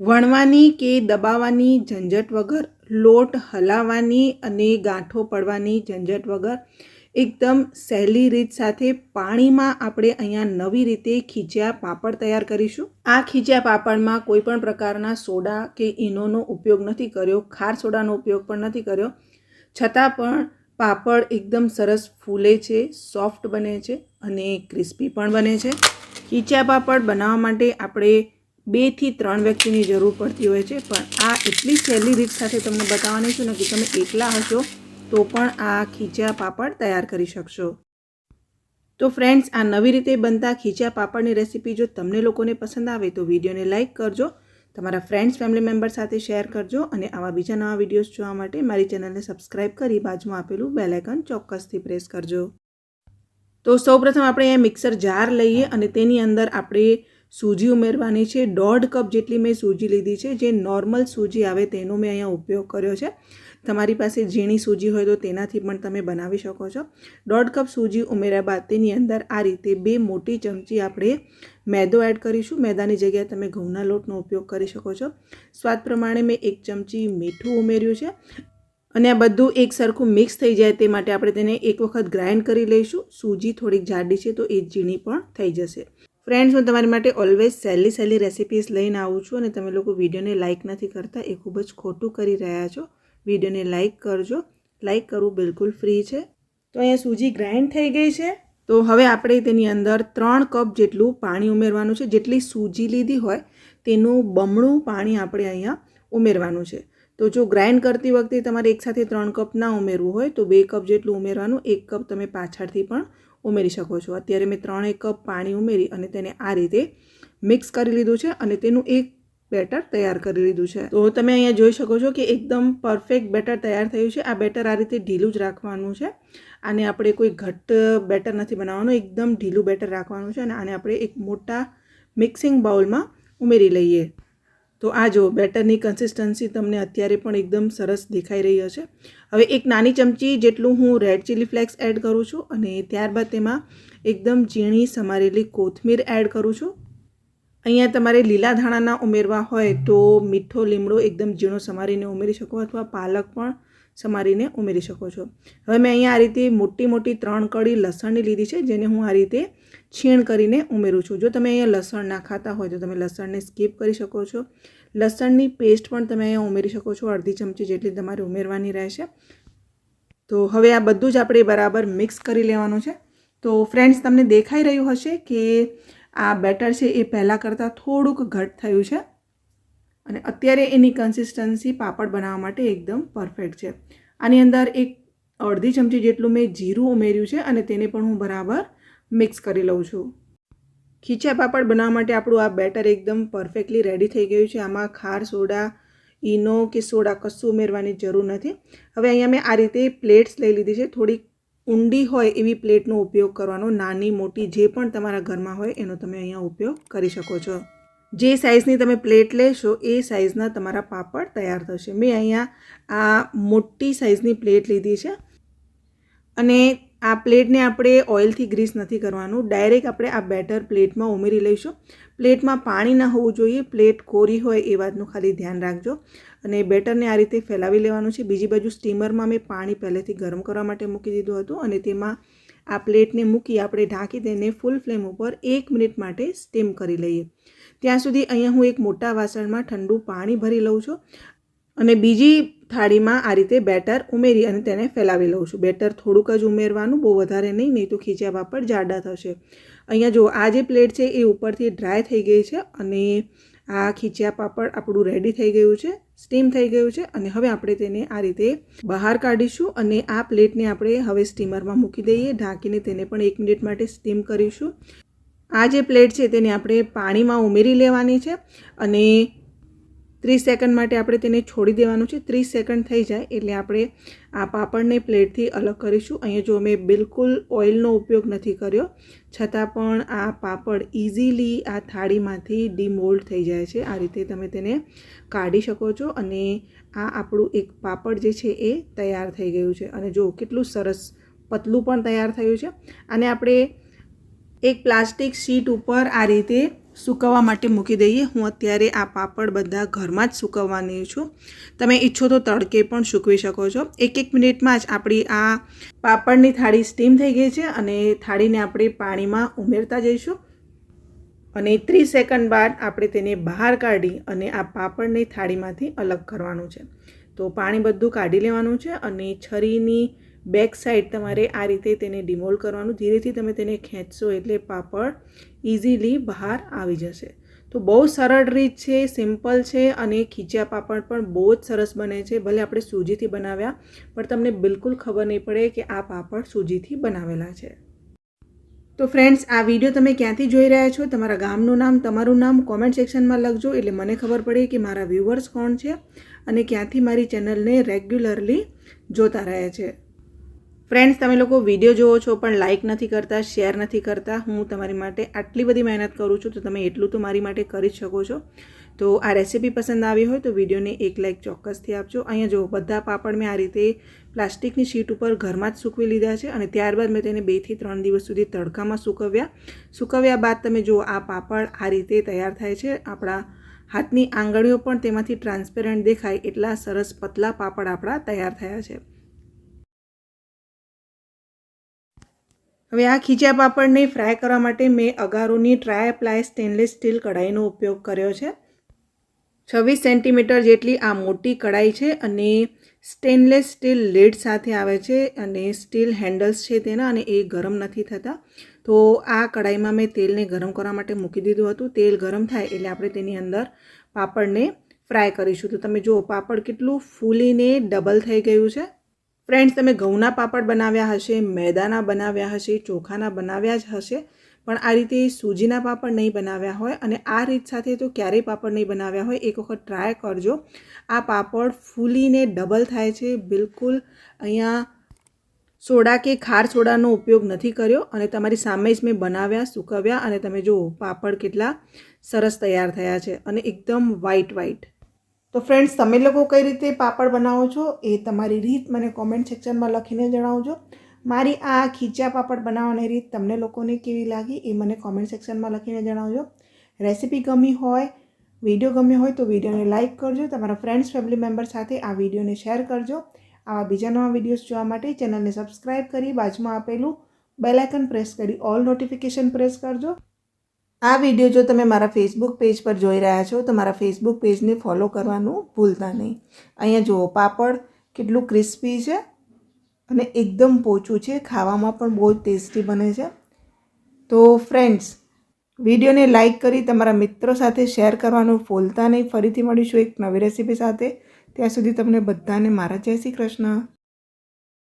વણવાની કે દબાવવાની ઝંઝટ વગર, લોટ હલાવવાની અને ગાંઠો પડવાની ઝંઝટ વગર, એકદમ સહેલી રીત સાથે પાણીમાં આપણે અહીંયા નવી રીતે ખીચ્યા પાપડ તૈયાર કરીશું. આ ખીચ્યા પાપડમાં કોઈ પણ પ્રકારના સોડા કે ઈનોનો ઉપયોગ નથી કર્યો, ખાર સોડાનો ઉપયોગ પણ નથી કર્યો. છતાં પણ પાપડ એકદમ સરસ ફૂલે છે, સોફ્ટ બને છે અને ક્રિસ્પી પણ બને છે. ખીચ્યા પાપડ બનાવવા માટે આપણે બેથી ત્રણ વ્યક્તિની જરૂર પડતી હોય છે. પણ આ એટલી સહેલી રીત સાથે તમને બતાવવાની છું ને કે તમે એકલા હશો, તો પણ આ ખીચા પાપડ તૈયાર કરી શકશો. તો ફ્રેન્ડ્સ, આ નવી રીતે બનતા ખીચા પાપડની રેસીપી જો તમને લોકોને પસંદ આવે, તો વિડીયોને લાઇક કરજો, તમારા ફ્રેન્ડ્સ, ફેમિલી મેમ્બર સાથે શેર કરજો અને આવા બીજા નવા વિડીયોઝ જોવા માટે મારી ચેનલને સબસ્ક્રાઇબ કરી બાજુમાં આપેલું બેલાઇકન ચોક્કસથી પ્રેસ કરજો. તો સૌપ્રથમ આપણે અહીંયા મિક્સર જાર લઈએ અને તેની અંદર આપણે સૂજી ઉમેરવાની છે. દોઢ કપ જેટલી મેં સૂજી લીધી છે. જે નોર્મલ સૂજી આવે તેનો મેં અહીંયા ઉપયોગ કર્યો છે. તમારી પાસે ઝીણી સૂજી હોય તો તેનાથી પણ તમે બનાવી શકો છો. દોઢ કપ સૂજી ઉમેર્યા બાદ તેની અંદર આ રીતે બે મોટી ચમચી આપણે મેદો એડ કરીશું. મેદાની જગ્યાએ તમે ઘઉંના લોટનો ઉપયોગ કરી શકો છો. સ્વાદ પ્રમાણે મેં એક ચમચી મીઠું ઉમેર્યું છે. અને આ બધું એક સરખું મિક્સ થઈ જાય તે માટે આપણે તેને એક વખત ગ્રાઇન્ડ કરી લઈશું. સૂજી થોડીક જાડી છે તો એ ઝીણી પણ થઈ જશે. ફ્રેન્ડ્સ હું તમારી માટે ઓલવેઝ સહેલી સહેલી રેસિપીઝ લઈને આવું છું અને તમે લોકો વિડીયોને લાઇક નથી કરતા, એ ખૂબ જ ખોટું કરી રહ્યા છો. વિડીયોને લાઇક કરજો. લાઇક કરવું બિલકુલ ફ્રી છે. તો અહીંયા સૂજી ગ્રાઇન્ડ થઈ ગઈ છે. તો હવે આપણે તેની અંદર ત્રણ કપ જેટલું પાણી ઉમેરવાનું છે. જેટલી સૂજી લીધી હોય, તેનું બમણું પાણી આપણે અહીંયા ઉમેરવાનું છે. તો જો ગ્રાઇન્ડ કરતી વખતે તમારે એકસાથે ત્રણ કપ ના ઉમેરવું હોય, તો બે કપ જેટલું ઉમેરવાનું, એક કપ તમે પાછળથી પણ ઉમેરી શકો છો. અત્યારે મેં ત્રણેક કપ પાણી ઉમેરી અને તેને આ રીતે મિક્સ કરી લીધું છે અને તેનું એક બેટર તૈયાર કરી લીધું છે. તો તમે અહીંયા જોઈ શકો છો કે એકદમ પરફેક્ટ બેટર તૈયાર થયું છે. આ બેટર આ રીતે ઢીલું જ રાખવાનું છે. આને આપણે કોઈ ઘટ્ટ બેટર નથી બનાવવાનું. એકદમ ઢીલું બેટર રાખવાનું છે અને આને આપણે એક મોટા મિક્સિંગ બાઉલમાં ઉમેરી લઈએ. તો આ જો બેટરની કન્સિસ્ટન્સી તમને અત્યારે પણ એકદમ સરસ દેખાઈ રહી હશે. હવે એક નાની ચમચી જેટલું હું રેડ ચીલી ફ્લેક્સ એડ કરું છું અને ત્યારબાદ તેમાં એકદમ ઝીણી સમારેલી કોથમીર એડ કરું છું. અહીંયા તમારે લીલા ધાણાના ઉમેરવા હોય તો મીઠો લીમડો એકદમ ઝીણો સમારીને ઉમેરી શકો અથવા પાલક પણ સમારીને ઉમેરી શકો છો. હવે મેં અહીંયા આ રીતે મોટી મોટી ત્રણ કળી લસણની લીધી છે, જેને હું આ રીતે છીણ કરીને ઉમેરું છું. જો તમે અહીંયા લસણ ના ખાતા હોય તો તમે લસણને સ્કીપ કરી શકો છો. લસણની પેસ્ટ પણ તમે અહીંયા ઉમેરી શકો છો, અડધી ચમચી જેટલી તમારે ઉમેરવાની રહેશે. તો હવે આ બધું જ આપણે બરાબર મિક્સ કરી લેવાનું છે. તો ફ્રેન્ડ્સ, તમને દેખાઈ રહ્યું હશે કે આ બેટર છે એ પહેલાં કરતાં થોડુંક ઘટ થયું છે. અને અત્યારે એની કન્સિસ્ટન્સી પાપડ બનાવવા માટે એકદમ પરફેક્ટ છે. આની અંદર એક અડધી ચમચી જેટલું મેં જીરું ઉમેર્યું છે અને તેને પણ હું બરાબર મિક્સ કરી લઉં છું. ખીચા પાપડ બનાવવા માટે આપણું આ બેટર એકદમ પરફેક્ટલી રેડી થઈ ગયું છે. આમાં ખાર સોડા, ઈનો કે સોડા કશું ઉમેરવાની જરૂર નથી. હવે અહીંયા મેં આ રીતે પ્લેટ્સ લઈ લીધી છે. થોડીક ઊંડી હોય એવી પ્લેટનો ઉપયોગ કરવાનો, નાની, મોટી, જે પણ તમારા ઘરમાં હોય એનો તમે અહીંયા ઉપયોગ કરી શકો છો. જે સાઇઝની તમે પ્લેટ લેશો, એ સાઇઝના તમારા પાપડ તૈયાર થશે. મેં અહીંયા આ મોટી સાઇઝની પ્લેટ લીધી છે. અને આ પ્લેટને આપણે ઓઇલથી ગ્રીસ નથી કરવાનું. ડાયરેક્ટ આપણે આ બેટર પ્લેટમાં ઉમેરી લઈશું. પ્લેટમાં પાણી ન હોવું જોઈએ. પ્લેટ કોરી હોય એ વાતનું ખાલી ધ્યાન રાખજો. અને બેટરને આ રીતે ફેલાવી લેવાનું છે. બીજી બાજુ સ્ટીમરમાં મેં પાણી પહેલેથી ગરમ કરવા માટે મૂકી દીધું હતું અને તેમાં આ પ્લેટને મૂકી આપણે ઢાંકી દઈને ફૂલ ફ્લેમ ઉપર એક મિનિટ માટે સ્ટીમ કરી લઈએ. ત્યાં સુધી અહીંયા હું એક મોટા વાસણમાં ઠંડુ પાણી ભરી લઉં છું અને બીજી થાળીમાં આ રીતે બેટર ઉમેરી અને તેને ફેલાવી લઉં છું. બેટર થોડુંક જ ઉમેરવાનું, બહુ વધારે નહીં નહીં તો ખીચ્યા પાપડ જાડા થશે. અહીંયા જો આ જે પ્લેટ છે એ ઉપરથી ડ્રાય થઈ ગઈ છે અને આ ખીચ્યા પાપડ આપણું રેડી થઈ ગયું છે, સ્ટીમ થઈ ગયું છે અને હવે આપણે તેને આ રીતે બહાર કાઢીશું અને આ પ્લેટને આપણે હવે સ્ટીમરમાં મૂકી દઈએ, ઢાંકીને તેને પણ એક મિનિટ માટે સ્ટીમ કરીશું. આ જે પ્લેટ છે તેને આપણે પાણીમાં ઉમેરી લેવાની છે અને ત્રીસ સેકન્ડ માટે આપણે તેને છોડી દેવાનું છે. ત્રીસ સેકન્ડ થઈ જાય એટલે આપણે આ પાપડને પ્લેટથી અલગ કરીશું. અહીંયા જો મેં બિલકુલ ઓઇલનો ઉપયોગ નથી કર્યો, છતાં પણ આ પાપડ ઇઝીલી આ થાળીમાંથી ડીમોલ્ડ થઈ જાય છે. આ રીતે તમે તેને કાઢી શકો છો અને આ આપણું એક પાપડ જે છે એ તૈયાર થઈ ગયું છે. અને જો કેટલું સરસ પતલું પણ તૈયાર થયું છે. અને આપણે એક પ્લાસ્ટિક શીટ ઉપર આ રીતે સૂકવવા માટે મૂકી દઈએ. હું અત્યારે આ પાપડ બધા ઘરમાં જ સૂકવવાની છું. તમે ઈચ્છો તો તડકે પણ સૂકવી શકો છો. એક એક મિનિટમાં જ આપણી આ પાપડની થાળી સ્ટીમ થઈ ગઈ છે અને થાળીને આપણે પાણીમાં ઉમેરતા જઈશું. અને ત્રીસ સેકન્ડ બાદ આપણે તેને બહાર કાઢી અને આ પાપડની થાળીમાંથી અલગ કરવાનું છે. તો પાણી બધું કાઢી લેવાનું છે અને છરીની બેક સાઈડ તમારે આ રીતે તેને ડિમોલ કરવાનું, ધીરેથી તમે તેને ખેંચશો એટલે પાપડ ઇઝીલી બહાર આવી જશે. તો બહુ સરળ રીત છે, સિમ્પલ છે અને ખીચ્યા પાપડ પણ બહુ જ સરસ બને છે. ભલે આપણે સૂજીથી બનાવ્યા, પણ તમને બિલકુલ ખબર નહીં પડે કે આ પાપડ સૂજીથી બનાવેલા છે. તો ફ્રેન્ડ્સ, આ વીડિયો તમે ક્યાંથી જોઈ રહ્યા છો? તમારા ગામનું નામ, તમારું નામ કોમેન્ટ સેક્શનમાં લખજો. એટલે મને ખબર પડે કે મારા વ્યૂવર્સ કોણ છે અને ક્યાંથી મારી ચેનલને રેગ્યુલરલી જોતા રહે છે. ફ્રેન્ડ્સ તમે લોકો વીડિયો જુઓ છો, પણ લાઇક નથી કરતા શેર નથી કરતા. હું તમારી માટે આટલી બધી મહેનત કરું છું, તો તમે એટલું તો મારી માટે કરી જ શકો છો. તો આ રેસીપી પસંદ આવી હોય, તો વિડીયોને એક લાઇક ચોક્કસથી આપજો. અહીંયા જો બધા પાપડ મેં આ રીતે પ્લાસ્ટિકની શીટ ઉપર ઘરમાં જ સૂકવી લીધા છે, અને ત્યારબાદ મેં તેને બેથી ત્રણ દિવસ સુધી તડકામાં સૂકવ્યા. સૂકવ્યા બાદ તમે જો આ પાપડ આ રીતે તૈયાર થાય છે, આપણા હાથની આંગળીઓ પણ તેમાંથી ટ્રાન્સપેરન્ટ દેખાય એટલા સરસ પતલા પાપડ આપણા તૈયાર થયા છે. હવે આ ખીચા પાપડને ફ્રાય કરવા માટે મેં અગારોની ટ્રાય પ્લાય સ્ટેનલેસ સ્ટીલ કઢાઈનો ઉપયોગ કર્યો છે. છવ્વીસ સેન્ટીમીટર જેટલી આ મોટી કઢાઈ છે અને સ્ટેનલેસ સ્ટીલ લીડ સાથે આવે છે અને સ્ટીલ હેન્ડલ્સ છે તેના અને એ ગરમ નથી થતા. તો આ કઢાઈમાં મેં તેલને ગરમ કરવા માટે મૂકી દીધું હતું. તેલ ગરમ થાય એટલે આપણે તેની અંદર પાપડને ફ્રાય કરીશું. તો તમે જુઓ, પાપડ કેટલું ફૂલીને ડબલ થઈ ગયું છે. ફ્રેન્ડ્સ તમે ઘઉંના પાપડ બનાવ્યા હશે, મેદાના બનાવ્યા હશે, ચોખાના બનાવ્યા જ હશે, પણ આ રીતે સૂજીના પાપડ નહીં બનાવ્યા હોય અને આ રીત સાથે તો ક્યારેય પાપડ નહીં બનાવ્યા હોય, એક વખત ટ્રાય કરજો. આ પાપડ ફૂલીને ડબલ થાય છે. બિલકુલ અહીંયા સોડા કે ખાર સોડાનો ઉપયોગ નથી કર્યો અને તમારી સામે જ મેં બનાવ્યા, સૂકવ્યા અને તમે જુઓ પાપડ કેટલા સરસ તૈયાર થયા છે અને એકદમ વ્હાઈટ વ્હાઈટ તો ફ્રેન્ડ્સ તમે લોકો કઈ રીતે પાપડ બનાવો છો એ તમારી રીત મને કોમેન્ટ સેક્શનમાં લખીને જણાવજો. મારી આ ખીચા પાપડ બનાવવાની રીત તમને લોકોને કેવી લાગી એ મને કોમેન્ટ સેક્શનમાં લખીને જણાવજો. રેસીપી ગમી હોય વીડિયો ગમ્યો હોય તો વિડીયોને લાઇક કરજો. તમારા ફ્રેન્ડ્સ ફેમિલી મેમ્બર સાથે આ વિડીયોને શેર કરજો. આવા બીજા નવા વિડીયોઝ જોવા માટે ચેનલને સબસ્ક્રાઈબ કરી બાજુમાં આપેલું બેલાઇકન પ્રેસ કરી ઓલ નોટિફિકેશન પ્રેસ કરજો. આ વીડિયો જો તમે મારા ફેસબુક પેજ પર જોઈ રહ્યા છો, તો મારા ફેસબુક પેજને ફોલો કરવાનું ભૂલતા નહીં. અહીંયા જુઓ, પાપડ કેટલું ક્રિસ્પી છે અને એકદમ પોચું છે, ખાવામાં પણ બહુ ટેસ્ટી બને છે. તો ફ્રેન્ડ્સ વિડીયોને લાઇક કરી તમારા મિત્રો સાથે શેર કરવાનું ભૂલતા નહીં. ફરીથી મળીશું એક નવી રેસીપી સાથે. ત્યાં સુધી તમને બધાને મારા જય શ્રી કૃષ્ણ.